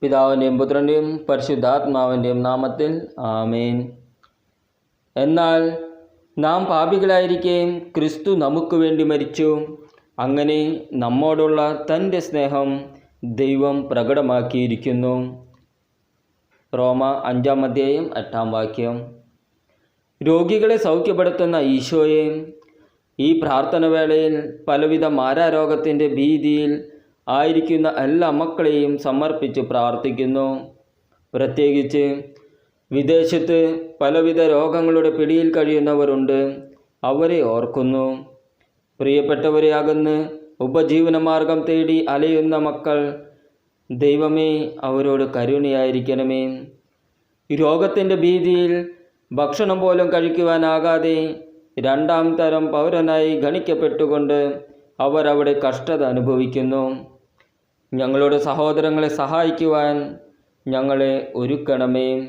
പിതാവിന്റെയും പുത്രന്റെയും പരിശുദ്ധാത്മാവിന്റെയും നാമത്തിൽ ആമേൻ. എന്നാൽ നാം പാപികളായിരിക്കുകയും ക്രിസ്തു നമുക്ക് വേണ്ടി മരിച്ചു. അങ്ങനെ നമ്മോടുള്ള തന്റെ സ്നേഹം ദൈവം പ്രകടമാക്കിയിരിക്കുന്നു. റോമ അഞ്ചാം അധ്യായം എട്ടാം വാക്യം. രോഗികളെ സൗഖ്യപ്പെടുത്തുന്ന ഈശോയെ ഈ പ്രാർത്ഥന വേളയിൽ പലവിധ മാരാരോഗത്തിന്റെ ഭീതിയിൽ ആയിരിക്കുന്ന എല്ലാ മക്കളെയും സമർപ്പിച്ച് പ്രാർത്ഥിക്കുന്നു. പ്രത്യേകിച്ച് വിദേശത്ത് പലവിധ രോഗങ്ങളുടെ പിടിയിൽ കഴിയുന്നവരുണ്ട്. അവരെ ഓർക്കുന്നു. പ്രിയപ്പെട്ടവരെ അകന്ന് ഉപജീവനമാർഗം തേടി അലയുന്ന മക്കൾ ദൈവമേ അവരോട് കരുണയായിരിക്കണമേ. രോഗത്തിന്റെ ഭീതിയിൽ ഭക്ഷണം പോലും കഴിക്കുവാനാകാതെ രണ്ടാം തരം പൗരനായി ഗണിക്കപ്പെട്ടുകൊണ്ട് അവരവിടെ കഷ്ടത അനുഭവിക്കുന്നു. ഞങ്ങളുടെ സഹോദരങ്ങളെ സഹായിക്കുവാൻ ഞങ്ങളെ ഒരുക്കണമേ.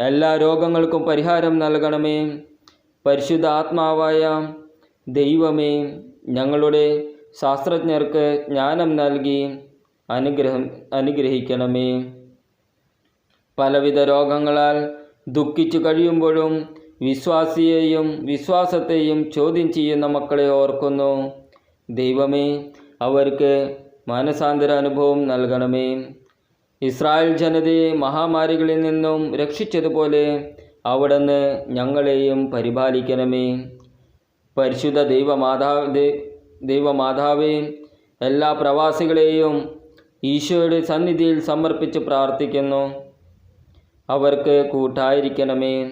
എല്ലാ രോഗങ്ങൾക്കും പരിഹാരം നൽകണമേ. പരിശുദ്ധ ആത്മാവായ ദൈവമേ ഞങ്ങളുടെ ശാസ്ത്രജ്ഞർക്ക് ജ്ഞാനം നൽകി അനുഗ്രഹം അനുഗ്രഹിക്കണമേ. പലവിധ രോഗങ്ങളാൽ ദുഃഖിച്ചു കഴിയുമ്പോഴും വിശ്വാസിയെയും വിശ്വാസത്തെയും ചോദ്യം ചെയ്യുന്ന മക്കളെ ഓർക്കുന്നു. ദൈവമേ അവർക്ക് മാനസാന്തര അനുഭവം നൽകണമേ. ഇസ്രായേൽ ജനതയെ മഹാമാരികളിൽ നിന്നും രക്ഷിച്ചതുപോലെ അവിടുന്ന് ഞങ്ങളെയും പരിപാലിക്കണമേ. പരിശുദ്ധ ദൈവമാതാവ് ദൈവമാതാവേ എല്ലാ പ്രവാസികളെയും ഈശോയുടെ സന്നിധിയിൽ സമർപ്പിച്ച് പ്രാർത്ഥിക്കുന്നു. അവർക്ക് കൂട്ടായിരിക്കണമേ.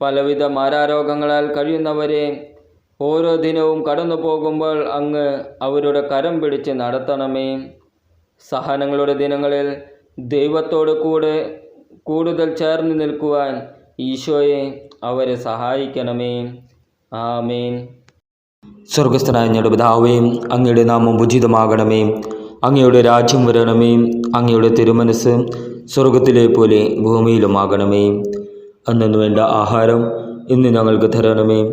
പലവിധ മാരാരോഗങ്ങളാൽ കഴിയുന്നവരെ ഓരോ ദിനവും കടന്നു പോകുമ്പോൾ അങ്ങ് അവരുടെ കരം പിടിച്ച് നടത്തണമേ. സഹനങ്ങളുടെ ദിനങ്ങളിൽ ദൈവത്തോട് കൂടെ കൂടുതൽ ചേർന്ന് നിൽക്കുവാൻ ഈശോയെ അവരെ സഹായിക്കണമേ. ആമേൻ. സ്വർഗസ്ഥനായ ഞങ്ങളുടെ പിതാവേ അങ്ങയുടെ നാമം ഉചിതമാകണമേ. അങ്ങയുടെ രാജ്യം വരണമേ. അങ്ങയുടെ തിരുമനസ് സ്വർഗത്തിലെ പോലെ ഭൂമിയിലുമാകണമേ. അന്നു വേണ്ട ആഹാരം ഇന്ന് ഞങ്ങൾക്ക് തരണമേ.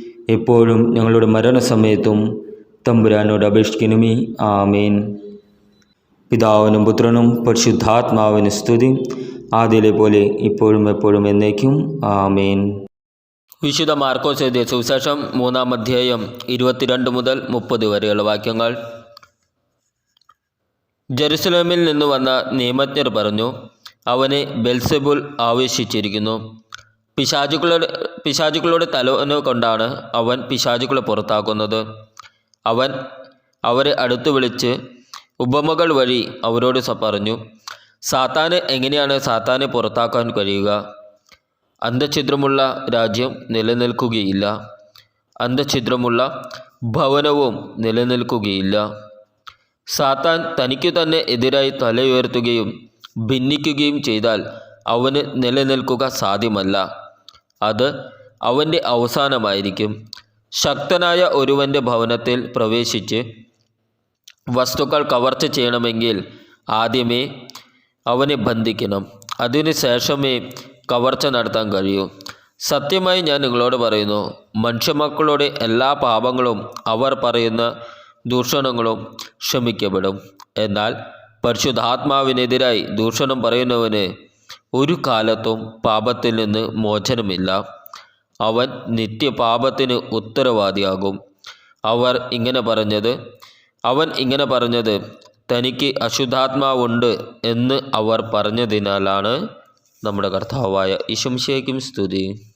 എപ്പോഴും ഞങ്ങളുടെ മരണസമയത്തും തമ്പുരാനോട് അപേക്ഷിക്കണമേ. ആമേൻ. പിതാവിനും പുത്രനും പരിശുദ്ധാത്മാവിന് സ്തുതി. ആദ്യയിലെ പോലെ ഇപ്പോഴും എപ്പോഴും എന്നേക്കും. ആമേൻ. വിശുദ്ധ മാർക്കോസ് എഴുതിയ സുവിശേഷം മൂന്നാം അധ്യായം ഇരുപത്തിരണ്ട് മുതൽ മുപ്പത് വരെയുള്ള വാക്യങ്ങൾ. ജെറുസലേമിൽ നിന്ന് വന്ന നിയമജ്ഞർ പറഞ്ഞു അവനെ ബെൽസെബുൽ ആവേശിച്ചിരിക്കുന്നു. പിശാചുക്കളുടെ പിശാചുക്കളുടെ തലവന് കൊണ്ടാണ് അവൻ പിശാചുക്കളെ പുറത്താക്കുന്നത്. അവൻ അവരെ അടുത്തു വിളിച്ച് ഉപമകൾ വഴി അവരോട് പറഞ്ഞു സാത്താന് എങ്ങനെയാണ് സാത്താനെ പുറത്താക്കാൻ കഴിയുക? അന്ധഛിദ്രമുള്ള രാജ്യം നിലനിൽക്കുകയില്ല. അന്ധഛിദ്രമുള്ള ഭവനവും നിലനിൽക്കുകയില്ല. സാത്താൻ തനിക്ക് തന്നെ എതിരായി തലയുയർത്തുകയും ഭിന്നിക്കുകയും ചെയ്താൽ അവന് നിലനിൽക്കുക സാധ്യമല്ല. അത് അവന്റെ അവസാനമായിരിക്കും. ശക്തനായ ഒരുവന്റെ ഭവനത്തിൽ പ്രവേശിച്ച് വസ്തുക്കൾ കവർച്ച ചെയ്യണമെങ്കിൽ ആദ്യമേ അവനെ ബന്ധിക്കണം. അതിനുശേഷമേ കവർച്ച നടത്താൻ കഴിയൂ. സത്യമായി ഞാൻ നിങ്ങളോട് പറയുന്നു മനുഷ്യമക്കളുടെ എല്ലാ പാപങ്ങളും അവർ പറയുന്ന ദൂഷണങ്ങളും ക്ഷമിക്കപ്പെടും. എന്നാൽ പരിശുദ്ധാത്മാവിനെതിരായി ദൂഷണം പറയുന്നവന് ഒരു കാലത്തും പാപത്തിൽ നിന്ന് മോചനമില്ല. അവൻ നിത്യപാപത്തിന് ഉത്തരവാദിയാകും. അവർ ഇങ്ങനെ പറഞ്ഞത് അവൻ ഇങ്ങനെ പറഞ്ഞത് തനിക്ക് അശുദ്ധാത്മാവുണ്ട് എന്ന് അവർ പറഞ്ഞതിനാലാണ് നമ്മുടെ കർത്താവായ ഇശംശയ്ക്കും സ്തുതി.